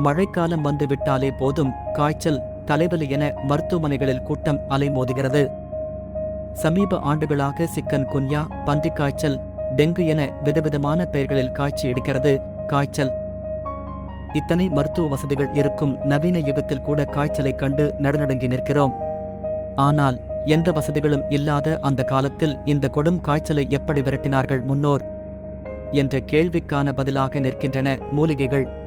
மழைக்காலம் வந்துவிட்டாலே போதும் காய்ச்சல் தலைவலி என மருத்துவமனைகளில் கூட்டம் அலைமோதுகிறது. சமீப ஆண்டுகளாக சிக்கன் குன்யா பன்றிக் காய்ச்சல் டெங்கு என விதவிதமான பெயர்களில் காய்ச்சி எடுக்கிறது. காய்ச்சல். இத்தனை மருத்துவ வசதிகள் இருக்கும் நவீன யுகத்தில் கூட காய்ச்சலை கண்டு நடுநடுங்கி நிற்கிறோம். ஆனால் எந்த வசதிகளும் இல்லாத அந்த காலத்தில் இந்த கொடும் காய்ச்சலை எப்படி விரட்டினார்கள் முன்னோர்? என்ற கேள்விக்கான பதிலாக நிற்கின்றன மூலிகைகள்.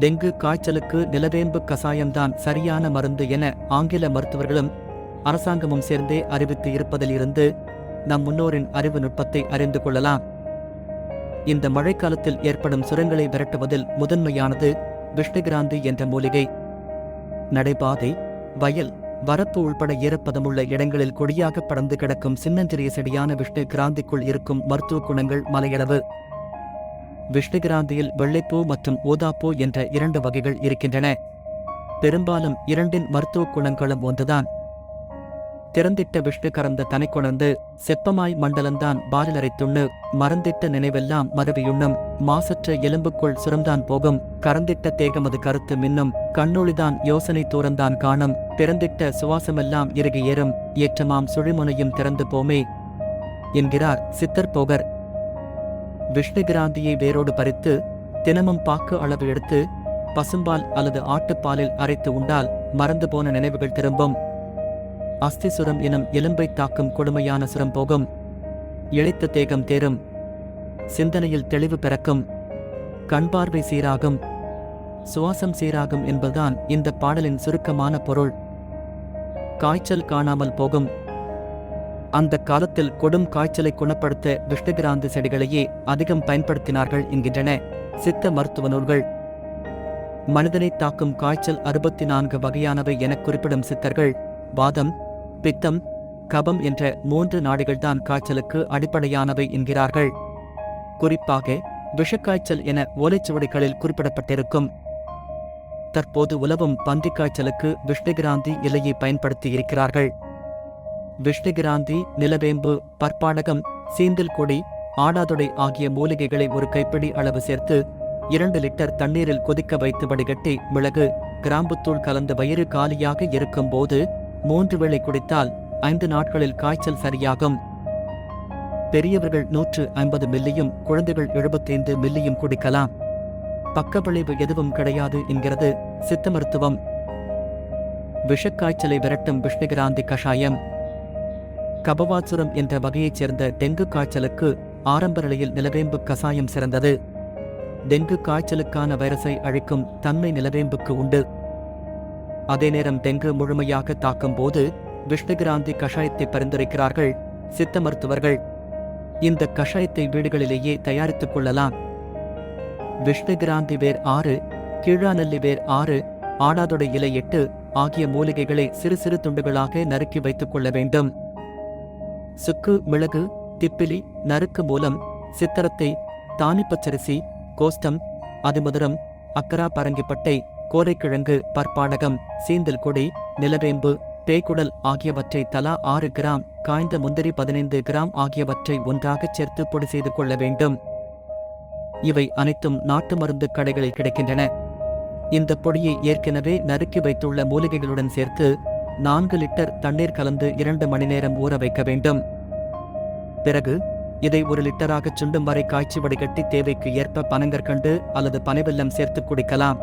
டெங்கு காய்ச்சலுக்கு நிலவேம்பு கசாயம்தான் சரியான மருந்து என ஆங்கில மருத்துவர்களும் அரசாங்கமும் சேர்ந்தே அறிவித்து இருப்பதிலிருந்து நம் முன்னோரின் அறிவு நுட்பத்தை அறிந்து கொள்ளலாம். இந்த மழைக்காலத்தில் ஏற்படும் சுரங்களை விரட்டுவதில் முதன்மையானது விஷ்ணுகிராந்தி என்ற மூலிகை. நடைபாதை வயல் வரப்பு உள்பட ஈரப்பதமுள்ள இடங்களில் கொடியாக படர்ந்து கிடக்கும் சின்னஞ்சிறிய செடியான விஷ்ணு கிராந்திக்குள் இருக்கும் மருத்துவ குணங்கள் மலையளவு. விஷ்ணுகிராந்தியில் வெள்ளைப்பூ மற்றும் ஊதாப்பூ என்ற இரண்டு வகைகள் இருக்கின்றன. பெரும்பாலும் இரண்டின் மருத்துவ குணங்களும் ஒன்றுதான். திறந்திட்ட விஷ்ணு கறந்த தனைக்கொணர்ந்து செப்பமாய் மண்டலந்தான் பாலிலரைத்துண்ணு மறந்திட்ட நினைவெல்லாம் மறவியுண்ணும் மாசற்ற எலும்புக்குள் சுரந்தான் போகும் கறந்திட்ட தேகமது கருத்து மின்னும் கண்ணொளிதான் யோசனை தூரந்தான் காணும் திறந்திட்ட சுவாசமெல்லாம் இறுகி ஏறும் ஏற்றமாம் சுழிமுனையும் திறந்து போமே என்கிறார் சித்தர் போகர். விஷ்ணுகிராந்தியை வேரோடு பறித்து தினமும் பாக்கு அளவு எடுத்து பசும்பால் அல்லது ஆட்டுப்பாலில் அரைத்து உண்டால் மறந்து போன நினைவுகள் திரும்பும். அஸ்தி சுரம் எனும் எலும்பை தாக்கும் கொடுமையான சுரம் போகும். இழைத்த தேகம் தேரும். சிந்தனையில் தெளிவு பிறக்கும். கண்பார்வை சீராகும். சுவாசம் சீராகும் என்பதுதான் இந்த பாடலின் சுருக்கமான பொருள். காய்ச்சல் காணாமல் போகும். அந்த காலத்தில் கொடும் காய்ச்சலை குணப்படுத்த விஷ்ணுகிராந்தி செடிகளையே அதிகம் பயன்படுத்தினார்கள் என்கின்றன சித்த மருத்துவ நூல்கள். மனிதனை தாக்கும் காய்ச்சல் அறுபத்தி நான்கு வகையானவை என குறிப்பிடும் சித்தர்கள் வாதம் பித்தம் கபம் என்ற மூன்று நாடுகள்தான் காய்ச்சலுக்கு அடிப்படையானவை என்கிறார்கள். குறிப்பாக விஷக்காய்ச்சல் என ஓலைச்சுவடிகளில் குறிப்பிடப்பட்டிருக்கும். தற்போது உலவும் பன்றிக் காய்ச்சலுக்கு விஷ்ணுகிராந்தி இலையை பயன்படுத்தி இருக்கிறார்கள். விஷ்ணுகிராந்தி நிலவேம்பு பற்பாடகம் சீந்தில் கொடி ஆடாதொடை ஆகிய மூலிகைகளை ஒரு கைப்பிடி அளவு சேர்த்து இரண்டு லிட்டர் தண்ணீரில் கொதிக்க வைத்து வடிகட்டி மிளகு கிராம்புத்தூள் கலந்த வயிறு காலியாக இருக்கும்போது மூன்று வேளை குடித்தால் ஐந்து நாட்களில் காய்ச்சல் சரியாகும். பெரியவர்கள் நூற்று ஐம்பது மில்லியும் குழந்தைகள் எழுபத்தைந்து மில்லியும் குடிக்கலாம். பக்கவிளைவு எதுவும் கிடையாது என்கிறது சித்த மருத்துவம். விஷக்காய்ச்சலை விரட்டும் விஷ்ணுகிராந்தி கஷாயம். கபவாசுரம் என்ற வகையைச் சேர்ந்த டெங்கு காய்ச்சலுக்கு ஆரம்ப நிலையில் நிலவேம்பு கசாயம் சிறந்தது. டெங்கு காய்ச்சலுக்கான வைரஸை அழிக்கும் தன்மை நிலவேம்புக்கு உண்டு. அதே நேரம் டெங்கு முழுமையாக தாக்கும் போது விஷ்ணுகிராந்தி கஷாயத்தை பரிந்துரைக்கிறார்கள் சித்த மருத்துவர்கள். இந்த கஷாயத்தை வீடுகளிலேயே தயாரித்துக் கொள்ளலாம். விஷ்ணுகிராந்தி வேர் ஆறு கீழாநெல்லி வேர் ஆறு ஆடாதொடை இலை எட்டு ஆகிய மூலிகைகளை சிறு சிறு துண்டுகளாக நறுக்கி வைத்துக் கொள்ள வேண்டும். சுக்கு மிளகு திப்பிலி நறுக்கு மூலம் சித்தரத்தை தானிப்பச்சரிசி கோஷ்டம் அதிமதுரம் அக்கரா பரங்கிப்பட்டை கோரைக்கிழங்கு பற்பாடகம் சீந்தல் கொடி நிலவேம்பு பேய்குடல் ஆகியவற்றை தலா ஆறு கிராம் காய்ந்த முந்திரி பதினைந்து கிராம் ஆகியவற்றை ஒன்றாகச் சேர்த்து பொடி செய்து கொள்ள வேண்டும். இவை அனைத்தும் நாட்டு மருந்து கடைகளில் கிடைக்கின்றன. இந்த பொடியை ஏற்கனவே நறுக்கி வைத்துள்ள மூலிகைகளுடன் சேர்த்து நான்கு லிட்டர் தண்ணீர் கலந்து இரண்டு மணி நேரம் ஊற வைக்க வேண்டும். பிறகு இதை ஒரு லிட்டராக சுண்டும் வரை காய்ச்சி வடிகட்டி தேவைக்கு ஏற்ப பனங்கற்கண்டு அல்லது பனைவெல்லம் சேர்த்து குடிக்கலாம்.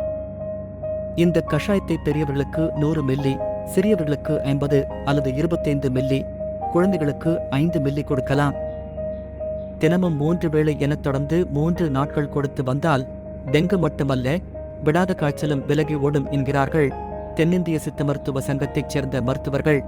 இந்த கஷாயத்தை பெரியவர்களுக்கு நூறு மில்லி சிறியவர்களுக்கு ஐம்பது அல்லது இருபத்தைந்து மில்லி குழந்தைகளுக்கு ஐந்து மில்லி கொடுக்கலாம். தினமும் மூன்று வேளை எனத் தொடர்ந்து மூன்று நாட்கள் கொடுத்து வந்தால் டெங்கு மட்டுமல்ல விடாத காய்ச்சலும் விலகி ஓடும் என்கிறார்கள். தென்னிந்திய சித்த மருத்துவ சங்கத்தைச் சேர்ந்த மருத்துவர்கள்